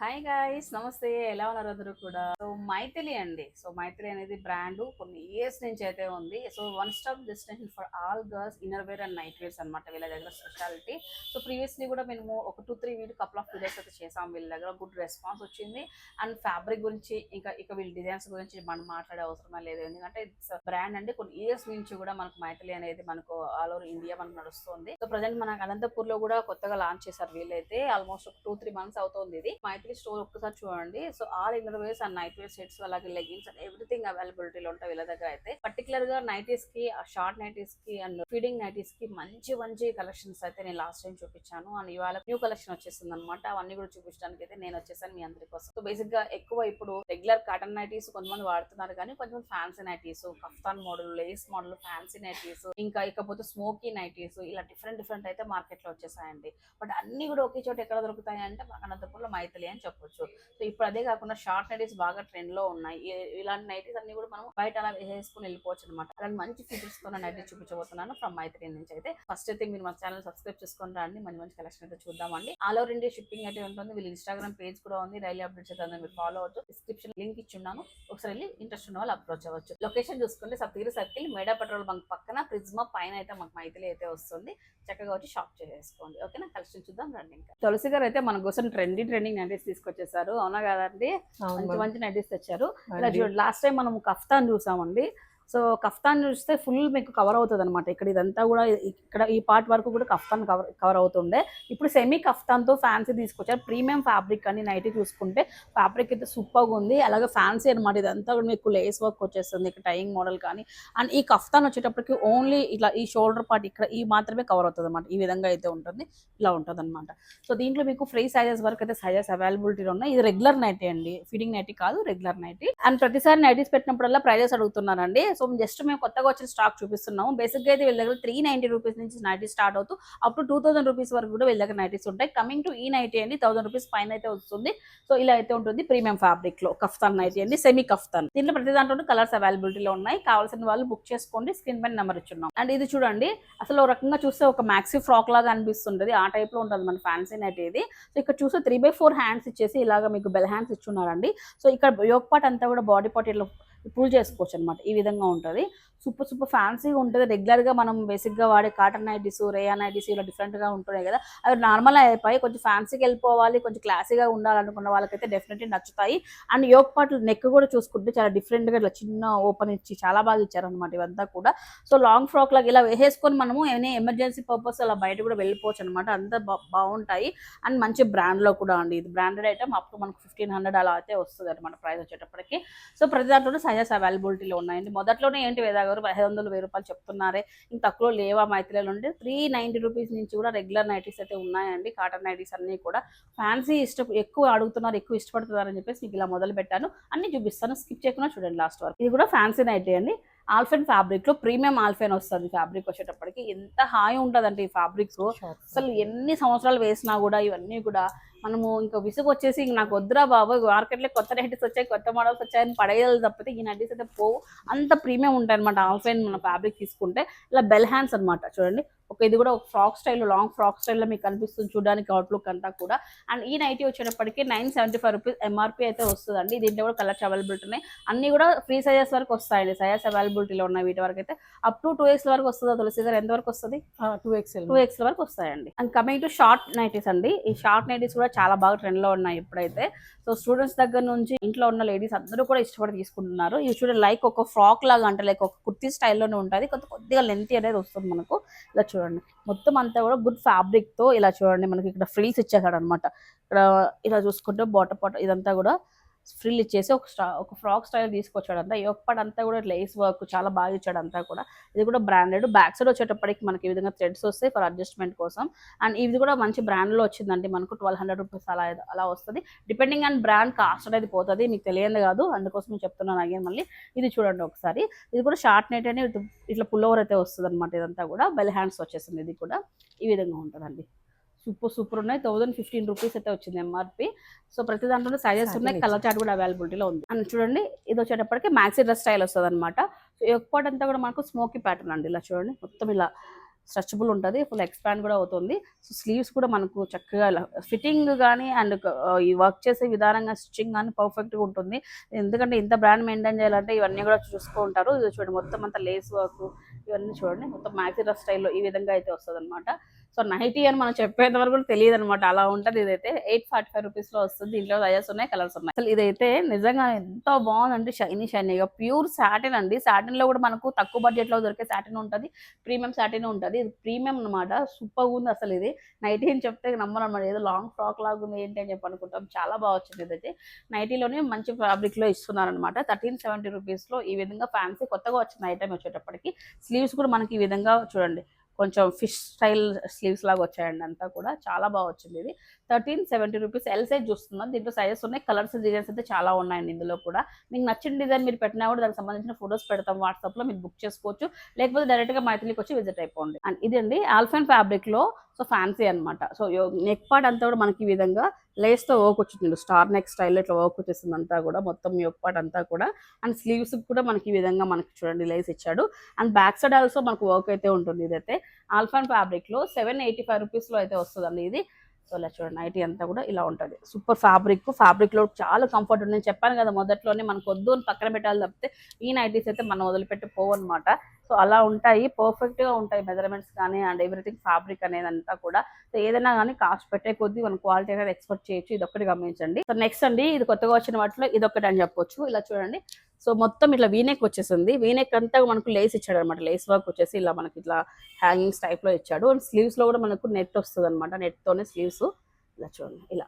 Hi guys నమస్తే. ఎలా ఉన్నారు అందరూ కూడా? సో మైథిలి అండి. సో మైథిలి అనేది బ్రాండ్ కొన్ని ఇయర్స్ నుంచి అయితే ఉంది. So one stop destination for all girls inner wear and night wears అనమాట వీళ్ళ దగ్గర స్పెషాలిటీ సో ప్రీవియస్లీ కూడా మేము ఒక two three video couple of videos అయితే చేసాం. వీళ్ళ దగ్గర గుడ్ రెస్పాన్స్ వచ్చింది. అండ్ ఫ్యాబ్రిక్ గురించి ఇంకా ఇక వీళ్ళ డిజైన్స్ గురించి మనం మాట్లాడే అవసరమే లేదు. ఎందుకంటే ఇట్స్ బ్రాండ్ అండి. కొన్ని ఇయర్స్ నుంచి కూడా మనకు మైథిలి అనేది మనకు ఆల్ ఓవర్ ఇండియా మనకు నడుస్తుంది. సో ప్రజెంట్ మనకు అనంతపూర్లో కూడా కొత్తగా లాంచ్ చేశారు వీళ్ళైతే. ఆల్మోస్ట్ ఒక టూ త్రీ మంత్స్ అవుతుంది ఇది. మైథిలి స్టోర్ ఒక్కసారి చూడండి. So all inner wears and night wear sets అలాగే లెగిన్స్ అండ్ ఎవ్రీథింగ్ అవైలబిలిటీలో ఉంటాయి వీళ్ళ దగ్గర అయితే. పర్టికులర్గా నైటీస్కి షార్ట్ నైటీస్కి అండ్ ఫీడింగ్ నైటీస్కి మంచి మంచి కలెక్షన్స్ అయితే నేను లాస్ట్ టైం చూపించాను. అండ్ ఇవాళ న్యూ కలెక్షన్ వచ్చేస్తుంది అనమాట అవన్నీ కూడా చూపించడానికి అయితే నేను వచ్చేసాను మీ అందరి కోసం. సో బేసిక్గా ఎక్కువ ఇప్పుడు రెగ్యులర్ కాటన్ నైటీస్ కొంతమంది వాడుతున్నారు కానీ కొంచెం fancy nighties kaftan model lace model fancy nighties ఇంకా ఇకపోతే స్మోకీ నైటీస్ ఇలా డిఫరెంట్ డిఫరెంట్ అయితే మార్కెట్లో వచ్చేసాయండి. బట్ అన్ని కూడా ఒకే చోట ఎక్కడ దొరుకుతాయి అంటే మన అనంతపురంలో మైథిలి అని చెప్పొచ్చు. సో ఇప్పుడు అదే కాకుండా షార్ట్ నైటీస్ బాగా ట్రెండ్లో ఉన్నాయి ఇలాంటి నైటీస్ అన్ని కూడా మనం బయట అలా వేసుకుని వెళ్ళిపోవచ్చు అనమాట అలాంటి మంచి ఫీచర్స్తో నైటీస్ చూపించబోతున్నాను ఫ్రమ్ మైత్రి నుంచి అయితే. ఫస్ట్ అయితే మీరు మా ఛానల్ సబ్స్క్రైబ్ చేసుకొని రండి. మంచి మంచి కలెక్షన్ అయితే చూద్దామండి. ఆల్ ఓవర్ ఇండియా షిప్పింగ్ అయితే ఉంటుంది. వీళ్ళు ఇన్స్టాగ్రామ్ పేజ్ కూడా ఉంది. రైల్వే అప్డేట్స్ అయితే మీరు ఫాలో అవ్వచ్చు. డిస్క్రిప్షన్ లింక్ ఇచ్చున్నాను ఒకసారి వెళ్ళి ఇంట్రెస్ట్ ఉన్న వాళ్ళు అప్రోచ్ అవ్వచ్చు. లొకేషన్ చూసుకుంటే సప్తగిరి సర్కిల్ మేడా పెట్రోల్ బంక్ పక్కన ప్రిజ్మా పైన అయితే మాకు మైథిలి అయితే వస్తుంది. చక్కగా వచ్చి షాప్ చేసేసుకోండి. ఓకేనా? కలెక్షన్ చూద్దాం రండి ఇంకా. తులసి గారు అయితే మన కోసం ట్రెండీ ట్రెండింగ్ అంటే తీసుకొచ్చేసారు. అవునా కదండి? మంచి మంచి నైటీస్ తెచ్చారు. ఇలా చూడండి లాస్ట్ టైం మనం కఫ్తాన్ చూసామండి. సో కఫ్తాన్ చూస్తే ఫుల్ మీకు కవర్ అవుతుంది అనమాట ఇక్కడ ఇదంతా కూడా ఇక్కడ ఈ పార్ట్ వరకు కూడా కఫ్తాన్ కవర్ కవర్ అవుతుండే. ఇప్పుడు సెమీ కఫ్తాన్తో ఫ్యాన్సీ తీసుకొచ్చారు. ప్రీమియం ఫ్యాబ్రిక్ అని నైట్ చూసుకుంటే ఫ్యాబ్రిక్ అయితే సూపర్గా ఉంది. అలాగే ఫ్యాన్సీ అనమాట ఇదంతా కూడా మీకు లేస్ వర్క్ వచ్చేస్తుంది. ఇక్కడ టైయింగ్ మోడల్ కానీ. అండ్ ఈ కఫ్తాన్ వచ్చేటప్పటికి ఓన్లీ ఇట్లా ఈ షోల్డర్ పార్ట్ ఇక్కడ ఈ మాత్రమే కవర్ అవుతుంది అనమాట ఈ విధంగా అయితే ఉంటుంది. ఇలా ఉంటుంది అనమాట సో దీంట్లో మీకు ఫ్రీ సైజెస్ వరకు అయితే సైజెస్ అవైలబిలిటీలో ఉన్నాయి. ఇది రెగ్యులర్ నైటీ అండి. ఫీడింగ్ నైటీ కాదు రెగ్యులర్ నైటీ. అండ్ ప్రతిసారి నైటీస్ పెట్టినప్పుడల్లా ప్రైజెస్ అడుగుతున్నానండి. సో జస్ట్ మేము కొత్తగా వచ్చిన స్టాక్ చూపిస్తున్నాము. బేసిక్గా అయితే వీళ్ళ దగ్గర త్రీ నైంటీ రూపీస్ నుంచి నైటీ స్టార్ట్ అవుతూ అప్పుడు టూ థౌసండ్ రూపీస్ వరకు కూడా వీళ్ళ దగ్గర నైటీస్ ఉంటాయి. కమింగ్ టు ఈ నైటీ అండి థౌసండ్ రూపీస్ పైన అయితే వస్తుంది. సో ఇలా అయితే ఉంటుంది ప్రీమియం ఫ్యాబ్రిక్లో కఫ్తాన్ నైటీ అండి సెమీ కఫ్తాన్. దీంట్లో ప్రతి దాంట్లో కలర్స్ అవైలబిలిటీలో ఉన్నాయి. కావాల్సిన వాళ్ళు బుక్ చేసుకోండి స్క్రీన్ పైన నెంబర్ ఇచ్చున్నాం. అండ్ ఇది చూడండి అసలు ఒక రకంగా చూస్తే ఒక మ్యాక్సీ ఫ్రాక్ లాగా అనిపిస్తుంటుంది. ఆ టైప్లో ఉంటుంది మన ఫ్యాన్సీ నైట్ ఇది. సో ఇక్కడ చూస్తే త్రీ బై ఫోర్ హ్యాండ్స్ ఇచ్చేసి ఇలాగ మీకు బెల్ హ్యాండ్స్ ఇచ్చున్నారండి. సో ఇక్కడ యోగ్ పార్ట్ అంతా కూడా బాడీ పార్ట్ ఇట్లా పూల్ చేసుకోవచ్చు అనమాట ఈ విధంగా ఉంటుంది. సూపర్ సూపర్ ఫ్యాన్సీగా ఉంటుంది. రెగ్యులర్గా మనం బేసిక్గా వాడే కాటన్ నైటీస్ రేయాన్ నైటీస్ ఇలా డిఫరెంట్గా ఉంటున్నాయి కదా. అవి నార్మల్ అయిపోయి కొంచెం ఫ్యాన్సీకి వెళ్ళిపోవాలి కొంచెం క్లాసీగా ఉండాలనుకున్న వాళ్ళకైతే డెఫినెట్లీ నచ్చుతాయి. అండ్ యోగ్ పాటలు నెక్ కూడా చూసుకుంటే చాలా డిఫరెంట్గా ఇట్లా చిన్న ఓపెన్ ఇచ్చి చాలా బాగా ఇచ్చారనమాట ఇవంతా కూడా. సో లాంగ్ ఫ్రాక్ లాగా ఇలా వేసేసుకొని మనము ఏమైనా ఎమర్జెన్సీ పర్పస్ అలా బయట కూడా వెళ్ళిపోవచ్చు అనమాట అంత బాగుంటాయి. అండ్ మంచి బ్రాండ్లో కూడా అండి. ఇది బ్రాండెడ్ ఐటమ్ అప్ టు మనకు ఫిఫ్టీన్ హండ్రెడ్ అలా అయితే వస్తుంది అనమాట ప్రైస్ వచ్చేటప్పటికి. సో ప్రతి దాంట్లో సైజెస్ అవైలబిలిటీలో ఉన్నాయండి. మొదట్లోనే ఏంటి వేదా గారు పదిహేను వందలు వెయ్యి రూపాయలు చెప్తున్నారే ఇంక తక్కువ లేవా మైత్రిలో ఉంటే త్రీ నైంటీ రూపీస్ నుంచి కూడా రెగ్యులర్ నైటీస్ అయితే ఉన్నాయండి కాటన్ నైటీస్ అన్నీ కూడా. ఫ్యాన్సీ ఇష్ట ఎక్కువ అడుగుతున్నారు ఎక్కువ ఇష్టపడుతున్నారని చెప్పేసి మీకు ఇలా మొదలు పెట్టాను. అన్ని చూపిస్తాను స్కిప్ చేయకుండా చూడండి లాస్ట్ వరకు. ఇది కూడా ఫ్యాన్సీ నైటీ అండి. ఆల్ఫెన్ ఫ్యాబ్రిక్లో ప్రీమియం ఆల్ఫెన్ వస్తుంది ఫ్యాబ్రిక్ వచ్చేటప్పటికి. ఎంత హాయి ఉంటుందంటే ఈ ఫ్యాబ్రిక్ అసలు ఎన్ని సంవత్సరాలు వేసినా కూడా ఇవన్నీ కూడా మనము ఇంకా విసుగు వచ్చేసి ఇంక నాకు వద్దురా బాబు మార్కెట్లో కొత్త నైటీస్ వచ్చాయి కొత్త మోడల్స్ వచ్చాయని పడేయాలి తప్పితే ఈ నైటీస్ అయితే పోవు. అంత ప్రీమియం ఉంటాయి అనమాట ఆల్ఫైన్ మన ఫ్యాబ్రిక్ తీసుకుంటే. ఇలా బెల్ హ్యాండ్స్ అనమాట చూడంండి. ఒక ఇది కూడా ఒక ఫ్రాక్ స్టైల్ లాంగ్ ఫ్రాక్ స్టైల్లో మీకు కనిపిస్తుంది చూడడానికి అవుట్లుక్ అంతా కూడా. అండ్ ఈ నైటీ వచ్చేటప్పటికి nine seventy five rupees MRP అయితే వస్తుందండి. దీంట్లో కూడా కలర్స్ అవైలబిలిటీ ఉన్నాయి. అన్ని కూడా ఫ్రీ సైజెస్ వరకు వస్తాయండి. సైజెస్ అవైలబిలిటీలో ఉన్నాయి వీటి వరకు అయితే. అప్ టు టూ ఎక్స్ వరకు వస్తుందా తులసి గారు? ఎంత వరకు వస్తుంది? Two XL. టూ ఎక్స్ వరకు వస్తాయండి. And coming to short nighties అండి. ఈ షార్ట్ నైటీస్ కూడా చాలా బాగా ట్రెండ్లో ఉన్నాయి ఇప్పుడైతే. సో స్టూడెంట్స్ దగ్గర నుంచి ఇంట్లో ఉన్న లేడీస్ అందరూ కూడా ఇష్టపడి తీసుకుంటున్నారు. ఇది చూడండి లైక్ ఒక ఫ్రాక్ లాగా అంటే లైక్ ఒక కుర్తీ స్టైల్లోనే ఉంటుంది. కొంత కొద్దిగా లెంత్ అనేది వస్తుంది మనకు. ఇలా చూడండి. మొత్తం అంతా కూడా గుడ్ ఫ్యాబ్రిక్తో ఇలా చూడండి. మనకి ఇక్కడ ఫ్రిల్స్ ఇచ్చేసాడు అనమాట ఇక్కడ ఇలా చూసుకుంటే బాట పాట ఇదంతా కూడా ఫ్రిల్ ఇచ్చేసి ఒక స్టా ఒక ఫ్రాక్ స్టైల్ తీసుకొచ్చాడు అంతా. ఈ అంతా కూడా లేస్ వర్క్ చాలా బాగా ఇచ్చాడు అంతా కూడా. ఇది కూడా బ్రాండెడ్ బ్యాక్ సైడ్ వచ్చేటప్పటికి మనకి ఈ విధంగా థ్రెడ్స్ వస్తాయి ఫర్ అడ్జస్ట్మెంట్ కోసం. అండ్ ఇది కూడా మంచి బ్రాండ్లో వచ్చిందండి. మనకు ట్వెల్వ్ హండ్రెడ్ రూపీస్ అలా అలా వస్తుంది. డిపెండింగ్ ఆన్ బ్రాండ్ కాస్ట్ అనేది పోతుంది. మీకు తెలియదు కాదు. అందుకోసం నేను చెప్తున్నాను అగేన్ మళ్ళీ. ఇది చూడండి ఒకసారి. ఇది కూడా షార్ట్ నెట్ అని ఇట్లా పుల్ ఓవర్ అయితే వస్తుంది అనమాట ఇదంతా కూడా. బెల్ హ్యాండ్స్ వచ్చేసింది ఇది కూడా. ఈ విధంగా ఉంటుందండి. సూపర్ సూపర్ ఉన్నాయి. థౌసండ్ ఫిఫ్టీన్ రూపీస్ అయితే వచ్చింది ఎంఆర్పి సో ప్రతి దాంట్లో సైజెస్ ఉన్నాయి. కలర్ చార్ట్ కూడా అవైలబిలిటీలో ఉంది. అండ్ చూడండి ఇది వచ్చేటప్పటికి మ్యాక్సీ డ్రెస్ స్టైల్ వస్తుంది అనమాట సో ఎక్కువ అంతా కూడా మనకు స్మోకీ ప్యాటర్న్ అండి. ఇలా చూడండి మొత్తం ఇలా స్ట్రెచబుల్ ఉంటుంది. ఫుల్ ఎక్స్పాండ్ కూడా అవుతుంది. సో స్లీవ్స్ కూడా మనకు చక్కగా ఫిట్టింగ్ కానీ అండ్ ఈ వర్క్ చేసే విధానంగా స్టిచ్చింగ్ కానీ పర్ఫెక్ట్గా ఉంటుంది. ఎందుకంటే ఇంత బ్రాండ్ మెయింటైన్ చేయాలంటే ఇవన్నీ కూడా చూసుకుంటారు ఇది చూడండి మొత్తం అంతా లేస్ వర్క్ ఇవన్నీ చూడండి మొత్తం మ్యాక్సిరా స్టైల్లో ఈ విధంగా అయితే వస్తుంది అనమాట సో నైటీ అని మనం చెప్పేంత వరకు కూడా తెలియదు అనమాట అలా ఉంటుంది ఇదైతే. ఎయిట్ ఫార్టీ ఫైవ్ రూపీస్లో వస్తుంది. దీంట్లో సైజెస్ ఉన్నాయి కలర్స్ ఉన్నాయి. అసలు ఇదైతే నిజంగా ఎంతో బాగుందండి షైనీ షైనీగా ప్యూర్ సాటిన్ అండి. సాటిన్లో కూడా మనకు తక్కువ బడ్జెట్లో దొరికే సాటిన్ ఉంటుంది. ప్రీమియం సాటిన్ ఉంటుంది. ఇది ప్రీమియం అనమాట సూపర్ ఉంది అసలు ఇది. నైటీ అని చెప్తే నమ్మరు అనమాట ఏదో లాంగ్ ఫ్రాక్ లాగా ఉంది ఏంటి అని చెప్పి అనుకుంటాం. చాలా బాగా వచ్చింది ఇదైతే. నైటీలోనే మంచి ఫ్యాబ్రిక్లో ఇస్తున్నారనమాట థర్టీన్ సెవెంటీ రూపీస్లో ఈ విధంగా ఫ్యాన్సీ కొత్తగా వచ్చిన ఐటమ్ వచ్చేటప్పటికి. స్లీవ్స్ కూడా మనకి ఈ విధంగా చూడండి. కొంచెం ఫిష్ స్టైల్ స్లీవ్స్ లాగా వచ్చాయండి అంతా కూడా. చాలా బాగా వచ్చింది ఇది. Thirteen seventy rupees L size చూస్తున్నాం దీంట్లో సైజెస్ ఉన్నాయి. కలర్స్ డిజైన్స్ అయితే చాలా ఉన్నాయండి ఇందులో కూడా. మీకు నచ్చిన డిజైన్ మీరు పెట్టినా కూడా దానికి సంబంధించిన ఫొటోస్ పెడతాం వాట్సాప్లో. మీరు బుక్ చేసుకోవచ్చు. లేకపోతే డైరెక్ట్గా మైథిలికి వచ్చి విజిట్ అయిపోండి. అండ్ ఇదండి ఆల్ఫైన్ ఫ్యాబ్రిక్లో సో ఫ్యాన్సీ అనమాట సో నెక్ పార్ట్ అంతా కూడా మనకి ఈ విధంగా లేస్తో వర్క్ వచ్చింది స్టార్ నెక్ స్టైల్ ఇట్లా వర్క్ వచ్చేసింది అంతా కూడా మొత్తం యోక్ పార్ట్ అంతా కూడా. అండ్ స్లీవ్స్ కూడా మనకి ఈ విధంగా మనకి చూడండి లేస్ ఇచ్చాడు. అండ్ బ్యాక్ సైడ్ ఆల్సో మనకు వర్క్ అయితే ఉంటుంది ఇదైతే. ఆల్ఫాన్ ఫ్యాబ్రిక్లో సెవెన్ ఎయిటీ ఫైవ్ రూపీస్లో అయితే వస్తుందండి ఇది. సో ఇలా చూడండి నైటీ అంతా కూడా ఇలా ఉంటుంది. సూపర్ ఫ్యాబ్రిక్ ఫ్యాబ్రిక్లో చాలా కంఫర్ట్ ఉంది నేను చెప్పాను కదా మొదట్లోనే మనకు వద్దు అని పక్కన పెట్టాలి తప్పితే ఈ నైటీస్ అయితే మనం వదిలిపెట్టి పోవన్నమాట. సో అలా ఉంటాయి. పర్ఫెక్ట్గా ఉంటాయి మెజర్మెంట్స్ కానీ అండ్ ఎవ్రీథింగ్ ఫ్యాబ్రిక్ అనేది అంతా కూడా. సో ఏదైనా కానీ కాస్ట్ పెట్టే కొద్దీ మనం క్వాలిటీ అనేది ఎక్స్పెక్ట్ చేయొచ్చు. ఇది ఒకటి గమనించండి. సో నెక్స్ట్ అండి ఇది కొత్తగా వచ్చిన వాటిలో ఇది ఒకటి అని చెప్పొచ్చు. ఇలా చూడండి. సో మొత్తం ఇట్లా వీనెక్ వచ్చేసింది. వీనెక్ అంతా మనకు లేస్ ఇచ్చాడు అనమాట లేస్ వర్క్ వచ్చేసి ఇలా మనకి ఇట్లా హ్యాంగింగ్స్ టైప్లో ఇచ్చాడు. అండ్ స్లీవ్స్లో కూడా మనకు నెట్ వస్తుంది అనమాట నెట్ తోనే స్లీవ్స్ ఇలా చూడండి. ఇలా.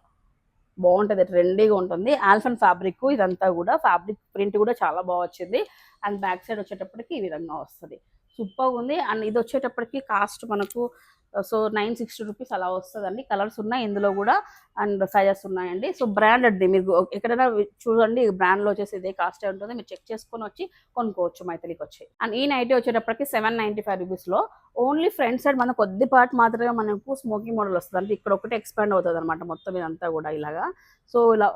బాగుంటుంది. ట్రెండీగా ఉంటుంది. ఆల్ఫన్ ఫ్యాబ్రిక్ ఇదంతా కూడా ఫ్యాబ్రిక్ ప్రింట్ కూడా చాలా బాగా వచ్చింది. అండ్ బ్యాక్ సైడ్ వచ్చేటప్పటికి ఈ విధంగా వస్తుంది. సూపర్గా ఉంది. అండ్ ఇది వచ్చేటప్పటికి కాస్ట్ మనకు సో నైన్ సిక్స్టీ రూపీస్ అలా వస్తుందండి. కలర్స్ ఉన్నాయి ఇందులో కూడా అండ్ సైజెస్ ఉన్నాయండి. సో బ్రాండెడ్ది మీరు ఎక్కడైనా చూడండి బ్రాండ్లో వచ్చేసి ఇదే కాస్ట్ ఉంటుంది. మీరు చెక్ చేసుకొని వచ్చి కొనుక్కోవచ్చు మైథిలికి వచ్చి. అండ్ ఈ నైటీ వచ్చేటప్పటికి సెవెన్ నైంటీ ఫైవ్ రూపీస్లో ఓన్లీ ఫ్రంట్ సైడ్ మన కొద్ది పార్ట్ మాత్రమే మనకు స్మోకింగ్ మోడల్ వస్తుంది. అంటే ఇక్కడ ఒకటి ఎక్స్పాండ్ అవుతుంది అనమాట మొత్తం ఇదంతా కూడా ఇలాగా. సో ఇలా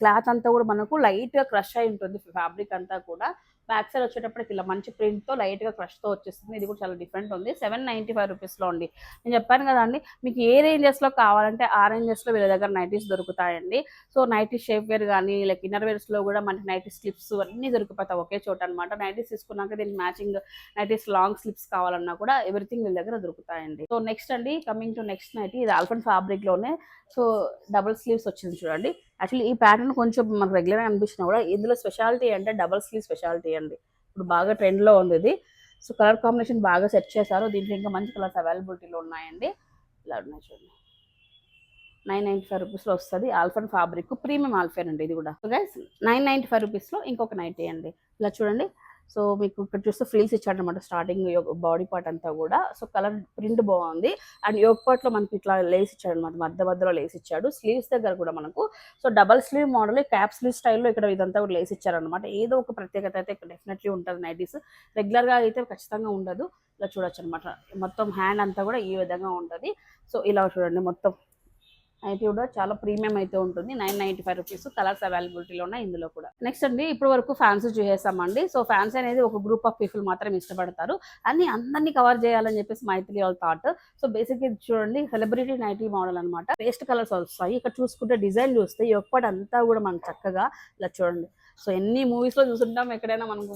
క్లాత్ అంతా కూడా మనకు లైట్గా క్రష్ అయి ఉంటుంది ఫ్యాబ్రిక్ అంతా కూడా. బ్యాక్ సైడ్ వచ్చేటప్పటికి ఇలా మంచి ప్రింట్తో లైట్గా క్రష్తో వచ్చేస్తుంది. ఇది కూడా చాలా డిఫరెంట్ ఉంది. సెవెన్ నైంటీ ఫైవ్ రూపీస్లో ఉంది. నేను చెప్పాను కదండి మీకు ఏ రేంజెస్లో కావాలంటే ఆ రేంజెస్లో వీళ్ళ దగ్గర నైటీస్ దొరుకుతాయండి. సో నైటీ షేప్ వేర్ కానీ లైక్ ఇన్నర్ వేర్స్లో కూడా మనకి నైటీ స్లిప్స్ అన్నీ దొరికిపోతాయి ఒకే చోట అనమాట నైటీస్ తీసుకున్నాక దీనికి మ్యాచింగ్ నైటీస్ లాంగ్ స్లిప్స్ కావాలన్నా కూడా ఎవ్రీథింగ్ వీళ్ళ దగ్గర దొరుకుతాయండి. సో నెక్స్ట్ అండి కమింగ్ టు నెక్స్ట్ నైటీ ఇది ఆల్ఫన్ ఫ్యాబ్రిక్లోనే సో డబుల్ స్లీవ్స్ వచ్చింది చూడండి. యాక్చువల్లీ ఈ ప్యాటర్న్ కొంచెం మనకు రెగ్యులర్గా అనిపించినా కూడా ఇందులో స్పెషాలిటీ అంటే డబల్ స్లీవ్ స్పెషాలిటీ అండి. ఇప్పుడు బాగా ట్రెండ్లో ఉంది ఇది. సో కలర్ కాంబినేషన్ బాగా సెట్ చేశారు. దీంట్లో ఇంకా మంచి కలర్స్ అవైలబిలిటీలో ఉన్నాయండి. ఇలా ఉన్నాయి చూడండి. నైన్ నైంటీ ఫైవ్ రూపీస్లో వస్తుంది. ఆల్ఫన్ ఫ్యాబ్రిక్ ప్రీమియం ఆల్ఫెన్ అండి ఇది కూడా. So guys nine ninety five రూపీస్లో ఇంకొక నైటీ అండి. ఇలా చూడండి. సో మీకు ఇక్కడ చూస్తే ఫ్రీల్స్ ఇచ్చాడనమాట స్టార్టింగ్ బాడీ పార్ట్ అంతా కూడా. సో కలర్ ప్రింట్ బాగుంది. అండ్ యోగ్ పార్ట్లో మనకి ఇట్లా లేస్ ఇచ్చాడు అనమాట మధ్య మధ్యలో లేస్ ఇచ్చాడు. స్లీవ్స్ దగ్గర కూడా మనకు. So double sleeve model cap sleeve స్టైల్లో ఇక్కడ ఇదంతా కూడా లేస్ ఇచ్చారనమాట ఏదో ఒక ప్రత్యేకత అయితే ఇక్కడ డెఫినెట్లీ ఉంటుంది నైటీస్. రెగ్యులర్గా అయితే ఖచ్చితంగా ఉండదు. ఇలా చూడొచ్చు అనమాట మొత్తం హ్యాండ్ అంతా కూడా ఈ విధంగా ఉంటుంది. సో ఇలా చూడండి మొత్తం. అయితే కూడా చాలా ప్రీమియం అయితే ఉంటుంది. Nine ninety five rupees colours అవైలబిలిటీలో ఉన్నాయి ఇందులో కూడా. నెక్స్ట్ అండి ఇప్పటి వరకు ఫ్యాన్స్ చూసేసామండి. సో ఫ్యాన్స్ అనేది ఒక గ్రూప్ ఆఫ్ పీపుల్ మాత్రం ఇష్టపడతారు. అన్ని అందరినీ కవర్ చేయాలని చెప్పేసి మైథిలి వాళ్ళ థాట్ సో బేసిక్ ఇది చూడండి సెలబ్రిటీ నైటీ మోడల్ అనమాట పేస్ట్ కలర్స్ వస్తాయి. ఇక్కడ చూసుకుంటే డిజైన్ చూస్తే ఎప్పటి అంతా కూడా మనం చక్కగా ఇలా చూడండి. సో ఎన్ని మూవీస్లో చూస్తుంటాం ఎక్కడైనా మనకు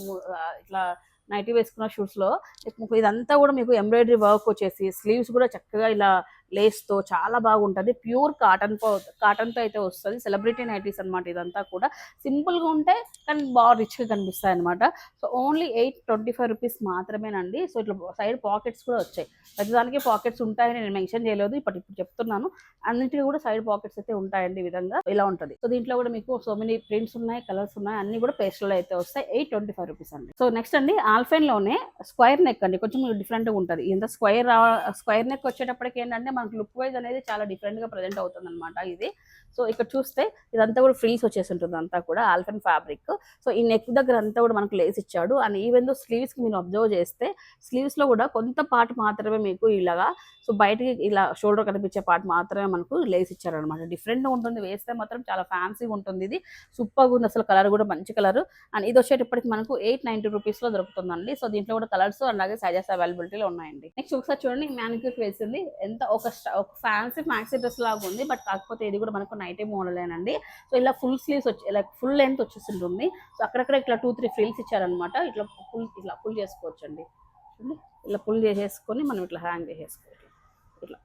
ఇట్లా నైటీ వేసుకున్న షూట్స్లో. ఇదంతా కూడా మీకు ఎంబ్రాయిడరీ వర్క్ వచ్చేసి స్లీవ్స్ కూడా చక్కగా ఇలా లేస్తో చాలా బాగుంటుంది. ప్యూర్ కాటన్ కాటన్తో అయితే వస్తుంది. సెలబ్రిటీ నైటీస్ అనమాట ఇదంతా కూడా. సింపుల్గా ఉంటే కానీ బాగా రిచ్గా కనిపిస్తాయి అనమాట so only eight twenty five rupees మాత్రమేనండి. సో ఇట్లా సైడ్ పాకెట్స్ కూడా వచ్చాయి. ప్రతిదానికి పాకెట్స్ ఉంటాయని నేను మెన్షన్ చేయలేదు. ఇప్పుడు ఇప్పుడు చెప్తున్నాను. అన్నింటినీ కూడా సైడ్ పాకెట్స్ అయితే ఉంటాయండి ఈ విధంగా. ఇలా ఉంటుంది. సో దీంట్లో కూడా మీకు సో మెనీ ప్రింట్స్ ఉన్నాయి కలర్స్ ఉన్నాయి అన్ని కూడా పేస్ట్లో అయితే వస్తాయి. ఎయిట్ ట్వంటీ ఫైవ్ రూపీస్ అండి. సో నెక్స్ట్ అండి ఆల్ఫైన్లోనే లోనే స్క్వేర్ నెక్ అండి. కొంచెం డిఫరెంట్గా ఉంటుంది. ఇంత స్క్వేర్ స్క్వైర్ నెక్ వచ్చేటప్పటికి ఏంటంటే మనకు లుక్ వైజ్ అనేది చాలా డిఫరెంట్గా ప్రజెంట్ అవుతుంది అనమాట ఇది. సో ఇక్కడ చూస్తే ఇదంతా కూడా ఫ్రీస్ వచ్చేసి ఉంటుంది అంతా కూడా ఆల్ఫన్ ఫ్యాబ్రిక్. సో ఈ నెక్ దగ్గర అంతా కూడా మనకు లేస్ ఇచ్చాడు. అండ్ ఈవెన్ దో స్లీవ్స్కి మీరు అబ్జర్వ్ చేస్తే స్లీవ్స్లో కూడా కొంత పార్ట్ మాత్రమే మీకు ఇలాగా సో బయటకి ఇలా షోల్డర్ కనిపించే పార్ట్ మాత్రమే మనకు లేస్ ఇచ్చారనమాట డిఫరెంట్గా ఉంటుంది వేస్తే మాత్రం చాలా ఫ్యాన్సీగా ఉంటుంది ఇది. సూపర్గా ఉంది అసలు కలర్ కూడా మంచి కలర్. అండ్ ఇది వచ్చేటప్పటికి మనకు ఎయిట్ నైన్టీ రూపీస్లో దొరుకుతుందండి. సో దీంట్లో కూడా కలర్స్ అలాగే సైజెస్ అవైలబిలిటీలో ఉన్నాయండి. నెక్స్ట్ ఒకసారి చూడండి మ్యానిక్యూర్ వేసింది ఎంత ఒక స్ట- ఒక ఫ్యాన్సీ ఫ్యాన్సీ డ్రెస్ లాగా ఉంది బట్ కాకపోతే ఇది కూడా మనకు నైటే మోడలేనండి. సో ఇలా ఫుల్ స్లీవ్స్ వచ్చి ఇలా ఫుల్ లెంత్ వచ్చేసింటుంది సో అక్కడక్కడ ఇట్లా టూ త్రీ ఫ్రిల్స్ ఇచ్చారనమాట ఇట్లా ఫుల్ ఇట్లా ఫుల్ చేసుకోవచ్చు అండి ఇలా ఫుల్ చేసేసుకొని మనం ఇట్లా హ్యాంగ్ చేసేసుకోవచ్చు. ఇట్లా.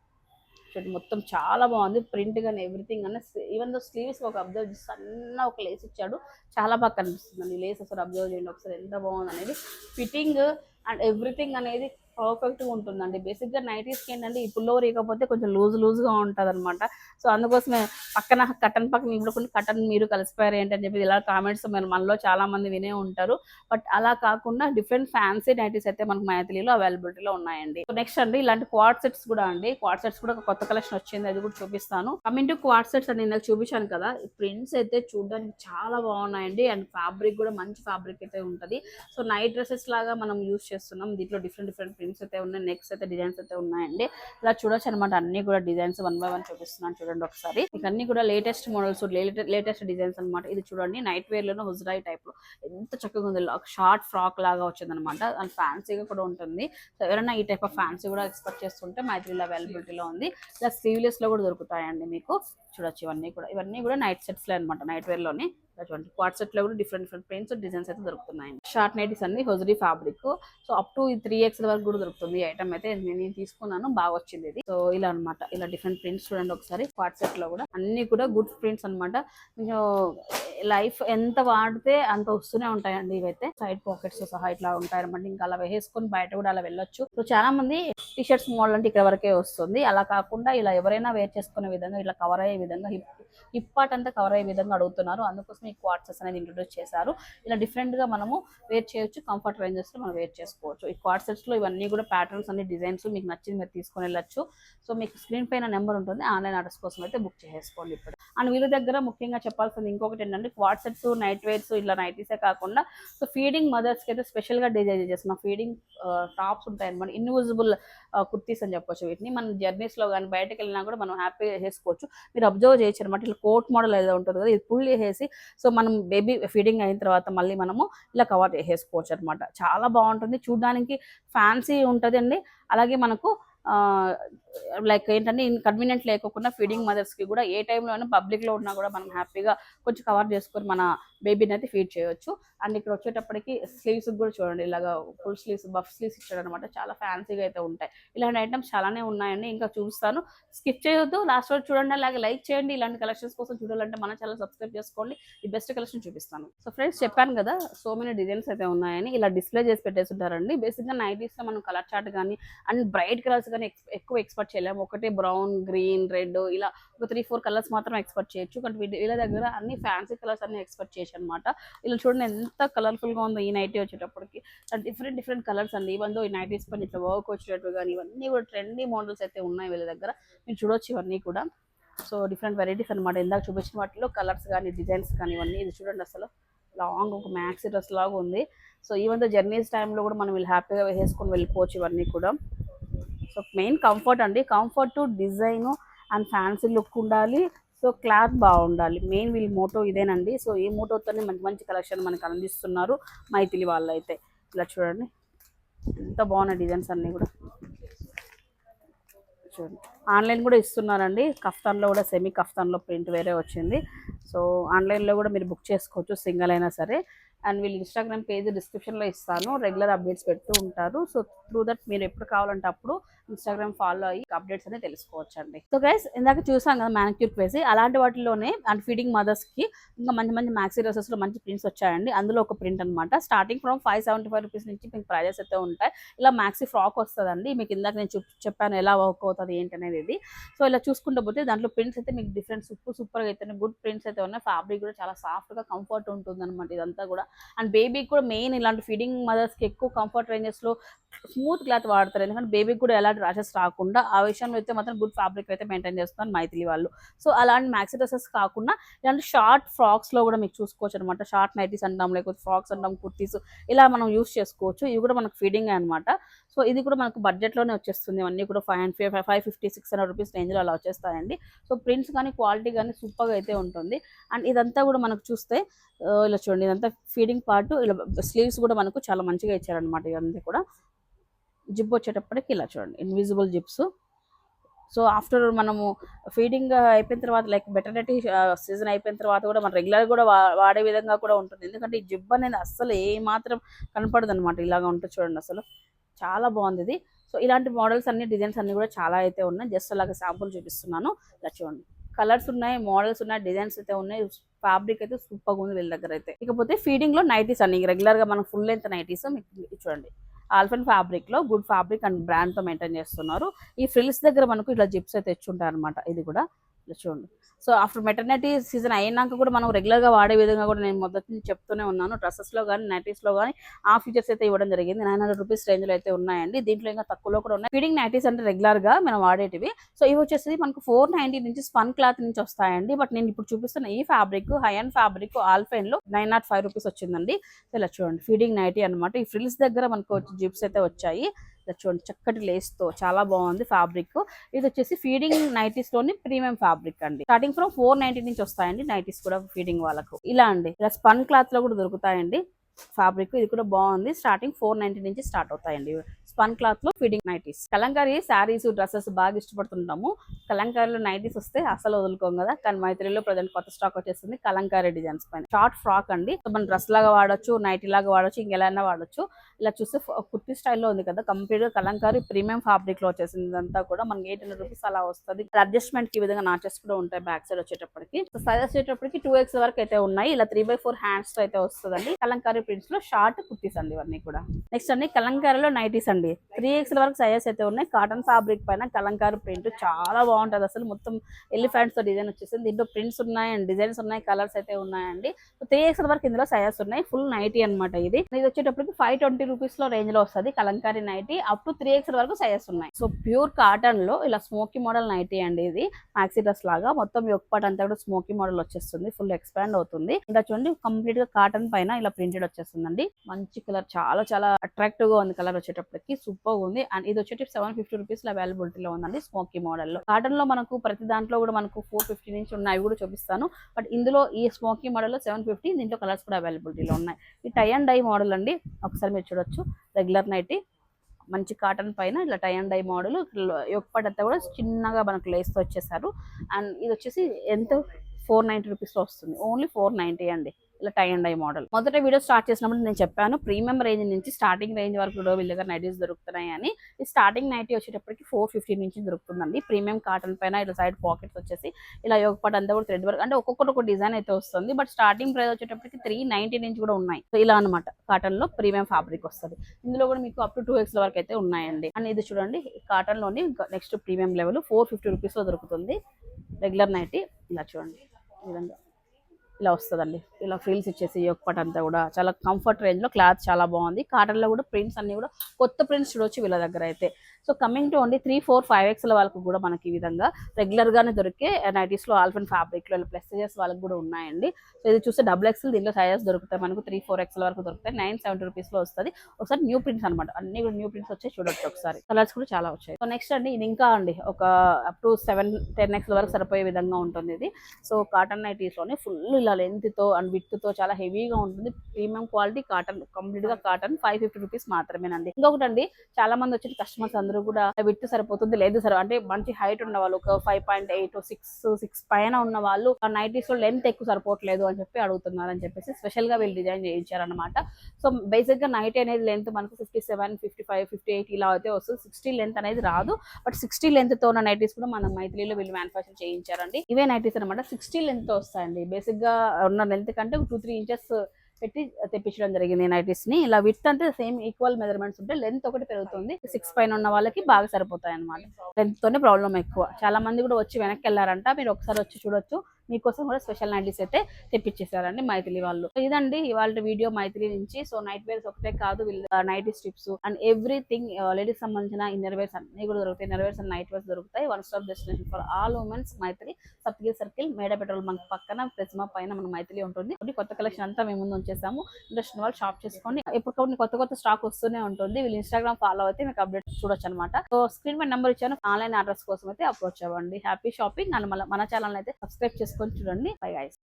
చూడండి మొత్తం చాలా బాగుంది. ప్రింట్ కానీ ఎవ్రీథింగ్ అన్న ఈవెన్ దో స్లీవ్స్ ఒక అబ్జర్వ్ సన్న ఒక లేస్ ఇచ్చాడు చాలా బాగా కనిపిస్తుంది లేస్ అసలు అబ్జర్వ్ చేయండి ఒకసారి ఎంత బాగుంది అనేది ఫిట్టింగ్ అండ్ ఎవ్రీథింగ్ అనేది పర్ఫెక్ట్గా ఉంటుందండి. బేసిక్గా నైటీస్కి ఏంటంటే ఈ పుల్లో రేయకపోతే కొంచెం లూజ్ లూజ్గా ఉంటుంది అనమాట సో అందుకోసమే పక్కన కటన్ పక్కన ఇవ్వకుండా కటన్ మీరు కలిసిపోయారు ఏంటని చెప్పి ఇలా కామెంట్స్ మీరు మనలో చాలా మంది వినే ఉంటారు. బట్ అలా కాకుండా డిఫరెంట్ ఫ్యాన్సీ నైటీస్ అయితే మనకు మైథిలీలో అవైలబిలిటీలో ఉన్నాయండి. నెక్స్ట్ అండి ఇలాంటి క్వాడ్ సెట్స్ కూడా అండి. క్వాడ్ సెట్స్ కూడా ఒక కొత్త కలెక్షన్ వచ్చింది. అది కూడా చూపిస్తాను. కమింగ్ టు క్వాడ్ సెట్స్ అని నేను చూపించాను కదా. ఈ ప్రింట్స్ అయితే చూడడానికి చాలా బాగున్నాయండి. అండ్ ఫ్యాబ్రిక్ కూడా మంచి ఫ్యాబ్రిక్ అయితే ఉంటుంది. సో నైట్ డ్రెస్సెస్ లాగా మనం యూస్ చేస్తున్నాం. దీంట్లో డిఫరెంట్ డిఫరెంట్ ప్రింట్స్ అయితే ఉన్నాయి నెక్స్ అయితే డిజైన్స్ అయితే ఉన్నాయండి. ఇలా చూడొచ్చు అనమాట అన్ని కూడా డిజైన్స్ వన్ బై వన్ చూపిస్తున్నాను చూడండి ఒకసారి. ఇక అన్ని కూడా లేటెస్ట్ మోడల్స్ లేటెస్ట్ డిజైన్స్ అనమాట ఇది చూడండి నైట్ వేర్లోనే హుజరాయి టైప్లో. ఎంత చక్కగా ఉంది షార్ట్ ఫ్రాక్ లాగా వచ్చింది అనమాట అండ్ ఫ్యాన్సీగా కూడా ఉంటుంది. సో ఎవరైనా ఈ టైప్ ఆఫ్ ఫ్యాన్సీ కూడా ఎక్స్పెక్ట్ చేస్తుంటే మైత్రిలో అవైలబిలిటీలో ఉంది. ఇలా స్లీవ్లెస్లో కూడా దొరుకుతాయండి మీకు. చూడొచ్చు ఇవన్నీ కూడా. ఇవన్నీ కూడా నైట్ సెట్స్లో అనమాట నైట్ వేర్లోనే. ఇలా చూడండి సెట్లో కూడా డిఫరెంట్ డిఫరెంట్ ప్రింట్స్ డిజైన్స్ అయితే దొరుకుతున్నాయి షార్ట్ నైటీస్ అన్ని hosiery fabric so up to three X వరకు కూడా దొరుకుతుంది. ఈ ఐటమ్ అయితే నేను తీసుకున్నాను. బాగా వచ్చింది ఇది. సో ఇలా అన్నమాట. ఇలా డిఫరెంట్ ప్రింట్స్ చూడండి ఒకసారి. క్వాడ్లో కూడా అన్ని కూడా గుడ్ ప్రింట్స్ అన్నమాట. లైఫ్ ఎంత వాడితే అంత వస్తూనే ఉంటాయండి ఇవైతే. సైడ్ పాకెట్స్ సహా ఇట్లా ఉంటాయి అనమాట ఇంకా అలా వేసుకొని బయట కూడా అలా వెళ్ళొచ్చు. సో చాలా మంది టీషర్ట్స్ మోడల్ అంటే ఇక్కడ వరకే వస్తుంది. అలా కాకుండా ఇలా ఎవరైనా వేర్ చేసుకునే విధంగా ఇట్లా కవర్ అయ్యే విధంగా హిప్ హిప్ పార్ట్ అంతా కవర్ అయ్యే విధంగా అడుగుతున్నారు. అందుకోసం ఈ క్వార్ట్సెస్ అనేది ఇంట్రొడ్యూస్ చేశారు. ఇలా డిఫరెంట్గా మనము వేర్ చేయొచ్చు కంఫర్ట్ రేంజెస్ మనం వేర్ చేసుకోవచ్చు. ఈ క్వార్ట్సెట్స్లో ఇవన్నీ కూడా ప్యాటర్న్స్ అన్ని డిజైన్స్ మీకు నచ్చింది మీరు తీసుకొని వెళ్ళొచ్చు. సో మీకు స్క్రీన్ పైన నెంబర్ ఉంటుంది. ఆన్లైన్ ఆర్డర్స్ కోసం అయితే బుక్ చేసుకోండి ఇప్పుడు. అండ్ వీళ్ళ దగ్గర ముఖ్యంగా చెప్పాల్సింది ఇంకొకటి ఏంటంటే క్వార్ట్సెట్స్ నైట్ వేర్స్ ఇలా నైటీసే కాకుండా సో ఫీడింగ్ మదర్స్కి అయితే స్పెషల్గా డిజైన్ చేసిన ఫీడింగ్ టాప్స్ ఉంటాయి అనమాట ఇన్విజిబుల్ కుర్తీస్ అని చెప్పొచ్చు వీటిని. మనం జర్నీస్లో కానీ బయటకు వెళ్ళినా కూడా మనం హ్యాపీగా చేసుకోవచ్చు. మీరు అబ్జర్వ్ చేయొచ్చు అనమాట ఇలా కోట్ మోడల్ ఏదో ఉంటుంది కదా ఇది పుల్ చేసేసి సో మనం బేబీ ఫీడింగ్ అయిన తర్వాత మళ్ళీ మనము ఇలా కవర్ చేసేసుకోవచ్చు అనమాట చాలా బాగుంటుంది. చూడడానికి ఫ్యాన్సీ ఉంటుంది అండి అలాగే మనకు లైక్ ఏంటంటే ఇన్కన్వీనియంట్ లేకోకుండా ఫీడింగ్ మదర్స్కి కూడా ఏ టైంలో అయినా పబ్లిక్లో ఉన్నా కూడా మనం హ్యాపీగా కొంచెం కవర్ చేసుకొని మన బేబీని అయితే ఫీడ్ చేయొచ్చు. అండ్ ఇక్కడ వచ్చేటప్పటికి స్లీవ్స్ కూడా చూడండి ఇలాగా ఫుల్ స్లీవ్స్ బఫ్ స్లీవ్స్ ఇచ్చాడు అనమాట చాలా ఫ్యాన్సీగా అయితే ఉంటాయి. ఇలాంటి ఐటమ్స్ చాలానే ఉన్నాయండి ఇంకా చూస్తాను. స్కిప్ చేయొద్దు లాస్ట్ వరకు చూడండి అలాగే లైక్ చేయండి. ఇలాంటి కలెక్షన్స్ కోసం చూడాలంటే మన ఛానల్ సబ్స్క్రైబ్ చేసుకోండి. ఈ బెస్ట్ కలెక్షన్ చూపిస్తాను. సో ఫ్రెండ్స్ చెప్పాను కదా సో మెనీ డిజైన్స్ అయితే ఉన్నాయని. ఇలా డిస్ప్లే చేసి పెట్టేసి ఉంటారండి. బేసిక్గా నైటీస్లో మనం కలర్ చార్ట్ కానీ అండ్ బ్రైట్ కలర్స్ కానీ ఎక్కువ ఎక్స్పెక్ట్ చేయలేము. ఒకటి బ్రౌన్ గ్రీన్ రెడ్ ఇలా ఒక త్రీ ఫోర్ కలర్స్ మాత్రం ఎక్స్పెక్ట్ చేయొచ్చు. కానీ వీళ్ళ వీళ్ళ దగ్గర అన్ని ఫ్యాన్సీ కలర్స్ అన్ని ఎక్స్పెక్ట్ చేయొచ్చు అనమాట ఇలా చూడండి ఎంత కలర్ఫుల్గా ఉందో ఈ నైటీ వచ్చేటప్పటికి. డిఫరెంట్ డిఫరెంట్ కలర్స్ అండి. ఇవన్నీ ఈ నైటీస్ పని ఇట్లా వర్క్ వచ్చేటట్టు కానీ ఇవన్నీ కూడా ట్రెండీ మోడల్స్ అయితే ఉన్నాయి వీళ్ళ దగ్గర. మీరు చూడొచ్చు ఇవన్నీ కూడా. సో డిఫరెంట్ వెరైటీస్ అనమాట ఇందాక చూపించిన వాటిలో కలర్స్ కానీ డిజైన్స్ కానీ ఇవన్నీ ఇది చూడండి అసలు. లాంగ్ ఒక మ్యాక్సీ డ్రెస్ లాగా ఉంది. సో ఈవెన్ ద జర్నీస్ టైంలో కూడా మనం వీళ్ళు హ్యాపీగా వేసుకొని వెళ్ళిపోవచ్చు ఇవన్నీ కూడా. సో మెయిన్ కంఫర్ట్ అండి. Comfort design and fancy look ఉండాలి. సో క్లాత్ బాగుండాలి. మెయిన్ వీళ్ళ మోటో ఇదేనండి. సో ఈ మోటోతోనే మంచి మంచి కలెక్షన్ మనకు అందిస్తున్నారు మైథిలి వాళ్ళు అయితే ఇలా చూడండి. ఎంత బాగున్నాయి డిజైన్స్ అన్నీ కూడా. చూడండి. ఆన్లైన్ కూడా ఇస్తున్నారండి. కఫ్తాన్లో కూడా సెమీ కఫ్తాన్లో ప్రింట్ వేరే వచ్చింది. సో ఆన్లైన్లో కూడా మీరు బుక్ చేసుకోవచ్చు సింగిల్ అయినా సరే. అండ్ వీళ్ళు ఇన్స్టాగ్రామ్ పేజ్ డిస్క్రిప్షన్లో ఇస్తాను. రెగ్యులర్ అప్డేట్స్ పెడుతూ ఉంటారు. సో త్రూ దట్ మీరు ఎప్పుడు కావాలంటే అప్పుడు ఇన్స్టాగ్రామ్ ఫాలో అయ్యి అప్డేట్స్ అనేది తెలుసుకోవచ్చు అండి సో గైస్ ఇందాక చూసాం కదా మ్యానిక్యూర్ వేసి అలాంటి వాటిలోనే అండ్ ఫీడింగ్ మదర్స్కి ఇంకా మంచి మంచి మ్యాక్సీ డ్రెస్సెస్లో మంచి ప్రింట్స్ వచ్చాయండి. అందులో ఒక ప్రింట్ అనమాట starting from five seventy five rupees నుంచి మీకు ప్రైజెస్ అయితే ఉంటాయి. ఇలా మ్యాక్సీ ఫ్రాక్ వస్తుందండి. మీకు ఇందాక నేను చెప్పాను ఎలా వర్క్ అవుతుంది ఏంటి అనేది. ఇది సో ఇలా చూసుకుంటూ పోతే దాంట్లో ప్రింట్స్ అయితే మీకు డిఫరెంట్ సూపర్ సూపర్గా అయితే గుడ్ ప్రింట్స్ అయితే ఉన్నాయి. ఫ్యాబ్రిక్ కూడా చాలా సాఫ్ట్గా కంఫర్ట్ ఉంటుంది అనమాట ఇదంతా కూడా. అండ్ బేబీకి కూడా మెయిన్ ఇలాంటి ఫీడింగ్ మదర్స్కి ఎక్కువ కంఫర్ట్ రేంజెస్లో స్మూత్ క్లాత్ వాడతారు. ఎందుకంటే బేబీకి కూడా ఎలాంటి ర్యాషెస్ రాకుండా ఆ విషయంలో అయితే మాత్రం గుడ్ ఫ్యాబ్రిక్ అయితే మెయింటైన్ చేస్తున్నారు మైథిలి వాళ్ళు. సో అలాంటి మ్యాక్సీ డ్రెస్సెస్ కాకుండా ఇలాంటి షార్ట్ ఫ్రాక్స్లో కూడా మీకు చూసుకోవచ్చు అనమాట షార్ట్ నైటీస్ అంటాం లేకపోతే ఫ్రాక్స్ అంటాం కుర్తీస్ ఇలా మనం యూస్ చేసుకోవచ్చు. ఇవి కూడా మనకు ఫీడింగ్ అనమాట సో ఇది కూడా మనకు బడ్జెట్లోనే వచ్చేస్తుంది. అన్నీ కూడా five hundred five five fifty six hundred rupees రేంజ్లో అలా వచ్చేస్తాయండి. సో ప్రింట్స్ కానీ క్వాలిటీ కానీ సూపర్గా అయితే ఉంటుంది. అండ్ ఇదంతా కూడా మనకు చూస్తే ఇలా చూడండి ఇదంతా ఫీడింగ్ పార్ట్ ఇలా స్లీవ్స్ కూడా మనకు చాలా మంచిగా ఇచ్చారనమాట ఇవన్నీ కూడా. జిప్ వచ్చేటప్పటికి ఇలా చూడండి. Invisible zips. సో ఆఫ్టర్ మనము ఫీడింగ్ అయిపోయిన తర్వాత లైక్ బెటర్నటీ సీజన్ అయిపోయిన తర్వాత కూడా మనం రెగ్యులర్ కూడా వాడే విధంగా కూడా ఉంటుంది. ఎందుకంటే ఈ జిబ్ అనేది అస్సలు ఏ మాత్రం కనపడదు అనమాట ఇలాగా ఉంటుంది చూడండి అసలు. చాలా బాగుంది ఇది. సో ఇలాంటి మోడల్స్ అన్ని డిజైన్స్ అన్ని కూడా చాలా అయితే ఉన్నాయి. జస్ట్ అలాగే శాంపుల్ చూపిస్తున్నాను. ఇలా చూడండి. కలర్స్ ఉన్నాయి మోడల్స్ ఉన్నాయి డిజైన్స్ అయితే ఉన్నాయి. ఫ్యాబ్రిక్ అయితే సూపర్గా ఉంది వీళ్ళ దగ్గర అయితే. ఇకపోతే ఫీడింగ్లో నైటీస్ అన్ని. రెగ్యులర్గా మనం ఫుల్ లెంత్ నైటీస్ మీకు చూడండి. ఆల్ఫన్ ఫ్యాబ్రిక్లో గుడ్ ఫ్యాబ్రిక్ అండ్ బ్రాండ్తో మెయింటైన్ చేస్తున్నారు. ఈ ఫ్రిల్స్ దగ్గర మనకు ఇట్లా జిప్స్ అయితే తెచ్చుంటారు అనమాట ఇది కూడా చూడండి. సో ఆఫ్టర్ మెటర్నిటీ సీజన్ అయినాక కూడా మనం రెగ్యులర్గా వాడే విధంగా కూడా నేను మొదటి నుంచి చెప్తూనే ఉన్నాను. డ్రెస్సెస్లో కానీ నైటీస్లో కానీ ఆ ఫీచర్స్ అయితే ఇవ్వడం జరిగింది. నైన్ హండ్రెడ్ రూపీస్ రేంజ్లో అయితే ఉన్నాయండి. దీంట్లో ఇంకా తక్కువలో కూడా ఉన్నాయి. ఫీడింగ్ నైటీస్ అంటే రెగ్యులర్గా మనం వాడేటివి. సో ఇవి వచ్చేసి మనకు ఫోర్ నైంటీ నుంచి స్పన్ క్లాత్ నుంచి వస్తాయండి. బట్ నేను ఇప్పుడు చూపిస్తున్న ఈ ఫ్యాబ్రిక్ హై అండ్ ఫ్యాబ్రిక్ ఆల్ఫైన్లో నైన్ నాట్ ఫైవ్ రూపీస్ వచ్చిందండి. సో ఇలా చూడండి. ఫీడింగ్ నైటీ అన్నమాట. ఈ ఫ్రిల్స్ దగ్గర మనకు జిప్స్ అయితే వచ్చాయి. చూడండి చక్కటి లేస్తో చాలా బాగుంది ఫ్యాబ్రిక్ ఇది వచ్చేసి ఫీడింగ్ నైటీస్లోని ప్రీమియం ఫ్యాబ్రిక్ అండి. స్టార్టింగ్ ఫ్రమ్ ఫోర్ నైన్టీ నుంచి వస్తాయండి నైటీస్ కూడా ఫీడింగ్ వాళ్ళకు. ఇలా అండి ఇలా స్పన్ క్లాత్లో కూడా దొరుకుతాయండి ఫ్యాబ్రిక్ ఇది కూడా బాగుంది. స్టార్టింగ్ ఫోర్ నైన్టీ నుంచి స్టార్ట్ అవుతాయండి. స్పన్ క్లాత్లో feeding nighties. Kalamkari saris dresses బాగా ఇష్టపడుతుంటాము. కలంకారీలో నైటీస్ వస్తే అసలు వదులుకోం కదా. కానీ మైత్రిలో ప్రజెంట్ కొత్త స్టాక్ వచ్చేసింది కలంకారీ డిజైన్స్ పైన. షార్ట్ ఫ్రాక్ అండి. మనం డ్రెస్ లాగా వాడొచ్చు నైటీ లాగా వాడొచ్చు ఇంకెలా వాడొచ్చు. ఇలా చూస్తే కుర్తి స్టైల్లో ఉంది కదా. కంప్లీట్గా కలంకారీ ప్రీమియం ఫ్యాబ్రిక్లో వచ్చేసింది ఇదంతా కూడా మనకి ఎయిట్ హండ్రెడ్ రూపీస్ అలా వస్తుంది. అడ్జస్ట్మెంట్కి ఈ విధంగా నాచెస్ కూడా ఉంటాయి బ్యాక్ సైడ్ వచ్చేటప్పటికి. సైజ్ వచ్చేటప్పటికి టూ ఎక్స్ వరకు అయితే ఉన్నాయి. ఇలా త్రీ బై ఫోర్ హ్యాండ్స్తో అయితే వస్తుందండి. కలంకారీ ప్రింట్స్లో షార్ట్ కుర్తీస్ అండి ఇవన్నీ కూడా. నెక్స్ట్ అండి కలంకారీలో నైటీస్ అండి. త్రీ ఎక్స్ వరకు సైజెస్ అయితే ఉన్నాయి. కాటన్ ఫ్యాబ్రిక్ పైన కలంకారు ప్రింట్ చాలా బాగుంటది అసలు. మొత్తం ఎలిఫెంట్స్తో డిజైన్ వచ్చేసింది. దీంట్లో ప్రింట్స్ ఉన్నాయి అండ్ డిజైన్స్ ఉన్నాయి. కలర్స్ అయితే ఉన్నాయండి. త్రీ ఎక్స్ వరకు ఇందులో సైజెస్ ఉన్నాయి. ఫుల్ నైటీ అన్నమాట ఇది. ఇది వచ్చేటప్పటికి ఫైవ్ ట్వంటీ రూపీస్లో రేంజ్లో వస్తుంది. Kalamkari nighty up to three X వరకు సైజెస్ ఉన్నాయి. సో ప్యూర్ కాటన్లో ఇలా స్మోకీ మోడల్ నైటీ అండి ఇది. మాక్సీ డ్రెస్ లాగా. మొత్తం యొక్క అంతా కూడా స్మోకీ మోడల్ వచ్చేస్తుంది. ఫుల్ ఎక్స్పాండ్ అవుతుంది. ఇలా చూడండి కంప్లీట్గా కాటన్ పైన ఇలా ప్రింటెడ్ వచ్చేస్తుందండి. మంచి కలర్ చాలా చాలా అట్రాక్టివ్గా ఉంది కలర్ వచ్చేటప్పటికి. సూపర్ ఉంది. అండ్ ఇది వచ్చేటి సెవెన్ ఫిఫ్టీ రూపీస్లో అవైలబిలిటీలో ఉందండి స్మోకీ మోడల్లో. కాటన్లో మనకు ప్రతి దాంట్లో కూడా మనకు ఫోర్ ఫిఫ్టీ నుంచి ఉన్నాయి కూడా చూపిస్తాను. బట్ ఇందులో ఈ స్మోకీ మోడల్లో సెవెన్ ఫిఫ్టీ దీంట్లో కలర్స్ కూడా అవైలబిలిటీలో ఉన్నాయి. ఈ టై అండ్ డై మోడల్ అండి ఒకసారి మీరు చూడొచ్చు. రెగ్యులర్ నైట్ మంచి కాటన్ పైన ఇట్లా టై అండ్ డై మోడల్ యొక్కపాటి అంతా కూడా చిన్నగా మనకు లేస్తో వచ్చేసారు. అండ్ ఇది వచ్చేసి ఎంత? ఫోర్ నైంటీ రూపీస్లో వస్తుంది. ఓన్లీ ఫోర్ నైంటీ అండి. ఇలా టై అండ్ ఐ మోడల్. మొదట వీడియో స్టార్ట్ చేసినప్పుడు నేను చెప్పాను ప్రీమియం రేంజ్ నుంచి స్టార్టింగ్ రేంజ్ వరకు కూడా వీళ్ళ దగ్గర నైటీస్ దొరుకుతున్నాయి అని. ఈ స్టార్టింగ్ నైటీ వచ్చేటప్పటికి ఫోర్ ఫిఫ్టీ నుంచి దొరుకుతుందండి. ప్రీమియం కాటన్ పైన ఇలా సైడ్ పాకెట్స్ వచ్చేసి ఇలా యోగపాటు అంతా కూడా థ్రెడ్ వర్క్ అంటే ఒక్కొక్కటి ఒక డిజైన్ అయితే వస్తుంది. బట్ స్టార్టింగ్ ప్రైస్ వచ్చేటప్పటికి త్రీ నైన్టీ నుంచి కూడా ఉన్నాయి. సో ఇలా అనమాట కాటన్లో ప్రీమియం ఫ్యాబ్రిక్ వస్తుంది. ఇందులో కూడా మీకు అప్ టు టూ ఎక్స్ వరకు అయితే ఉన్నాయండి. అండ్ ఇది చూడండి కాటన్లోని next premium level four fifty రూపీస్లో దొరుకుతుంది. రెగ్యులర్ నైటీ ఇలా చూడండి. ఈ విధంగా. ఇలా వస్తుందండి. ఇలా ఫీల్స్ ఇచ్చేసి ఒక్కటి అంతా కూడా చాలా కంఫర్ట్ రేంజ్లో క్లాత్ చాలా బాగుంది. కాటన్లో కూడా ప్రింట్స్ అన్ని కూడా కొత్త ప్రింట్స్ చూడొచ్చు వీళ్ళ దగ్గర అయితే. So coming to only three four five ఎక్స్ల వాళ్ళకు కూడా మనకి ఈ విధంగా రెగ్యులర్గానే దొరికే నైటీస్లో ఆల్ఫన్ ఫ్యాబ్రిక్ ప్లస్ సైజెస్ వాళ్ళకి కూడా ఉన్నాయండి. సో ఇది చూస్తే డబుల్ ఎక్స్ఎల్ దీంట్లో సైజెస్ దొరుకుతాయి. మనకు త్రీ ఫోర్ ఎక్స్ల వరకు దొరుకుతాయి. నైన్ సెవెంటీ రూపీస్లో వస్తుంది. ఒకసారి న్యూ ప్రింట్స్ అనమాట అన్ని కూడా న్యూ ప్రింట్స్ వచ్చాయి. చూడొచ్చు ఒకసారి. కలర్స్ కూడా చాలా వచ్చాయి. సో నెక్స్ట్ అండి ఇది ఇంకా అండి ఒక అప్ టు సెవెన్ టెన్ ఎక్స్ల వరకు సరిపోయే విధంగా ఉంటుంది ఇది. సో కాటన్ నైటీస్లోనే ఫుల్ ఇలా లెంత్తో అండ్ విత్తో చాలా హెవీగా ఉంటుంది. ప్రీమియం క్వాలిటీ కాటన్ కంప్లీట్గా కాటన్ ఫైవ్ ఫిఫ్టీ రూపీస్ మాత్రమేనండి. ఇంకొకటి అండి చాలా మంది వచ్చి కస్టమర్స్ అందరూ కూడా విత్ సరిపోతుంది లేదు సార్ అంటే మంచి హైట్ ఉన్న వాళ్ళు ఒక five point eight six six పైన ఉన్న వాళ్ళు ఆ నైటీస్లో లెంత్ ఎక్కువ సరిపోవట్లేదు అని చెప్పి అడుగుతున్నారు అని చెప్పేసి స్పెషల్గా వీళ్ళు డిజైన్ చేయించారనమాట సో బేసిక్గా నైట్ అనేది లెంత్ మనకు fifty seven fifty five fifty eight ఇలా అయితే వస్తుంది. సిక్స్టీ లెంత్ అనేది రాదు బట్ సిక్స్టీ లెంత్తో ఉన్న నైటీస్ కూడా మనం మైత్రిలో వీళ్ళు మ్యానుఫాక్చర్ చేయించారండి. ఇవే నైటీస్ అనమాట సిక్స్టీ లెంత్తో వస్తాయండి. బేసిక్గా ఉన్న లెంత్ కంటే టూ త్రీ ఇంచెస్ పెట్టి తెప్పించడం జరిగింది నైటీస్ని ఇలా విత్ అంటే సేమ్ ఈక్వల్ మెజర్మెంట్స్ ఉంటే లెంత్ ఒకటి పెరుగుతుంది. సిక్స్ పైన ఉన్న వాళ్ళకి బాగా సరిపోతాయి అనమాట లెంత్ తోనే ప్రాబ్లం ఎక్కువ. చాలా మంది కూడా వచ్చి వెనక్కి వెళ్ళారంట. మీరు ఒకసారి వచ్చి చూడొచ్చు. మీకోసం కూడా స్పెషల్ నైటీస్ అయితే తెప్పించేసారండి మైథిలి వాళ్ళు. ఇదండి ఇవాళ వీడియో మైథిలి నుంచి. సో నైట్ వేర్స్ ఒకటే కాదు వీళ్ళు night strips and everything ladies సంబంధించిన ఇన్నర్ వేర్స్ అన్ని కూడా దొరుకుతాయి. Inner wears and night wears దొరుకుతాయి. One stop destination for all womens Maitri Saptagiri circle మేడ పెట్రోల్ బంక్ పక్కన ప్రతిమ పైన మన మైథిలి ఉంటుంది. కొత్త కలెక్షన్ అంతా మేము ముందు ఉంచేసాము. ఇంట్రెస్ట్ వాళ్ళు షాప్ చేసుకొని ఎప్పుడు కొత్త కొత్త స్టాక్ వస్తూనే ఉంటుంది. వీళ్ళు ఇన్స్టాగ్రామ్ ఫాలో అయితే మీకు అప్డేట్ చూడొచ్చు అనమాట సో స్క్రీన్ పై నెంబర్ ఇచ్చాను. ఆన్లైన్ ఆర్డర్స్ కోసం అయితే అప్రోచ్ అవ్వండి. Happy shopping. అండ్ మన ఛానల్ అయితే సబ్స్క్రైబ్ చేసుకొని చూడండి. Bye guys